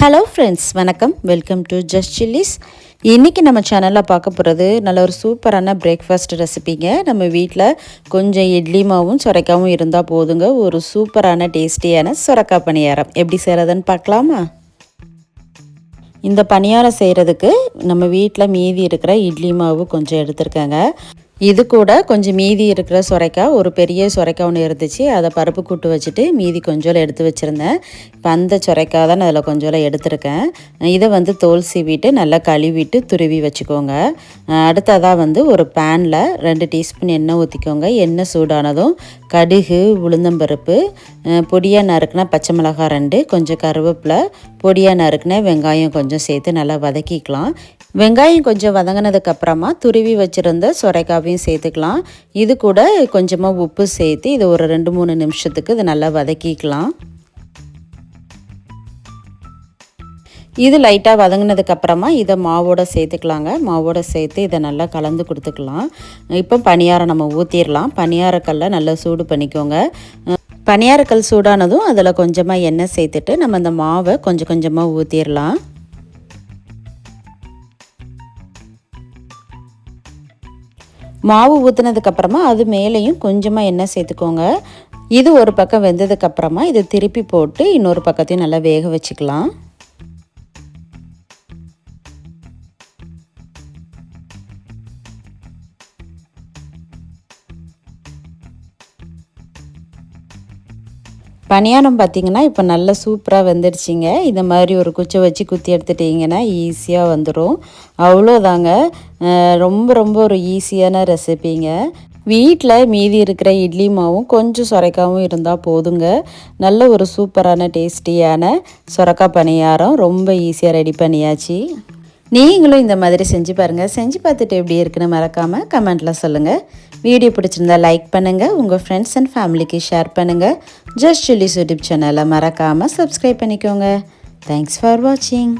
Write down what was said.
Hello friends வணக்கம். Welcome to just chillies இன்றைக்கி நம்ம சேனலில் பார்க்க போகிறது நல்ல ஒரு சூப்பரான பிரேக்ஃபாஸ்ட் ரெசிபிங்க நம்ம வீட்டில் கொஞ்சம் இட்லி மாவும் சுரைக்காவும் இருந்தால் போதுங்க. ஒரு சூப்பரான டேஸ்டியான சுரக்கா பணியாரம். எப்படி செய்கிறதுன்னு பார்க்கலாமா? இந்த பணியாரம் செய்கிறதுக்கு நம்ம வீட்டில் மீதி இருக்கிற இட்லி மாவு கொஞ்சம் எடுத்துருக்கேங்க. இது கூட கொஞ்சம் மீதி இருக்கிற சுரைக்காய் ஒரு பெரிய சுரைக்காய் ஒன்று இருந்துச்சு. அதை பருப்பு கூட்டு வச்சுட்டு மீதி கொஞ்சோல் எடுத்து வச்சுருந்தேன். இப்போ அந்த சுரைக்காய் தான் அதில் கொஞ்சோல எடுத்துருக்கேன். இதை வந்து தோல் சீவிட்டு நல்லா கழுவிட்டு துருவி வச்சுக்கோங்க. அடுத்ததாக வந்து ஒரு பேனில் ரெண்டு டீஸ்பூன் எண்ணெய் ஊற்றிக்கோங்க எண்ணெய் சூடானதும் கடுகு உளுந்தம்பருப்பு பொடியாக நறுக்குனா பச்சை மிளகாய் ரெண்டு கொஞ்சம் கருவேப்பிலை பொடியாக நறுக்குனா வெங்காயம் கொஞ்சம் சேர்த்து நல்லா வதக்கிக்கலாம். வெங்காயம் கொஞ்சம் வதங்கினதுக்கப்புறமா துருவி வச்சுருந்த சுரைக்காவையும் சேர்த்துக்கலாம். இது கூட கொஞ்சமாக உப்பு சேர்த்து இது ஒரு ரெண்டு மூணு நிமிஷத்துக்கு இதை நல்லா வதக்கிக்கலாம். இது லைட்டாக வதங்கினதுக்கப்புறமா இதை மாவோட சேர்த்துக்கலாங்க. மாவோட சேர்த்து இதை நல்லா கலந்து கொடுத்துக்கலாம். இப்போ பனியாரம் நம்ம ஊற்றிடலாம் பனியாரக்கல்லை நல்லா சூடு பண்ணிக்கோங்க. பனியாரக்கல் சூடானதும் அதில் கொஞ்சமாக எண்ணெய் சேர்த்துட்டு நம்ம அந்த மாவை கொஞ்சம் கொஞ்சமாக ஊற்றிடலாம் மாவு ஊற்றுனதுக்கப்புறமா அது மேலேயும் கொஞ்சமாக எண்ணெய் சேர்த்துக்கோங்க. இது ஒரு பக்கம் வெந்ததுக்கப்புறமா இதை திருப்பி போட்டு இன்னொரு பக்கத்தையும் நல்லா வேக வச்சுக்கலாம். பணியாரம் பார்த்திங்கன்னா இப்போ நல்லா சூப்பராக வந்துடுச்சிங்க. இந்த மாதிரி ஒரு குச்சை வச்சு குத்தி எடுத்துட்டிங்கன்னா ஈஸியாக வந்துடும். அவ்வளோதாங்க. ரொம்ப ரொம்ப ஒரு ஈஸியான ரெசிபிங்க. வீட்டில் மீதி இருக்கிற இட்லி மாவும் கொஞ்சம் சுரைக்காவும் இருந்தால் போதுங்க. நல்ல ஒரு சூப்பரான டேஸ்டியான சுரக்கா பணியாரம் ரொம்ப ஈஸியாக ரெடி பண்ணியாச்சு. நீங்களும் இந்த மாதிரி செஞ்சு பாருங்கள் செஞ்சு பார்த்துட்டு எப்படி இருக்குன்னு மறக்காமல் கமெண்ட்டில் சொல்லுங்கள் வீடியோ பிடிச்சிருந்தா லைக் பண்ணுங்கள் உங்கள் ஃப்ரெண்ட்ஸ் அண்ட் ஃபேமிலிக்கு ஷேர் பண்ணுங்கள் ஜஸ்ட் சில்லிஸ் யூடியூப் சேனலை மறக்காமல் சப்ஸ்கிரைப் பண்ணிக்கோங்க. தேங்க்ஸ் ஃபார் வாட்சிங்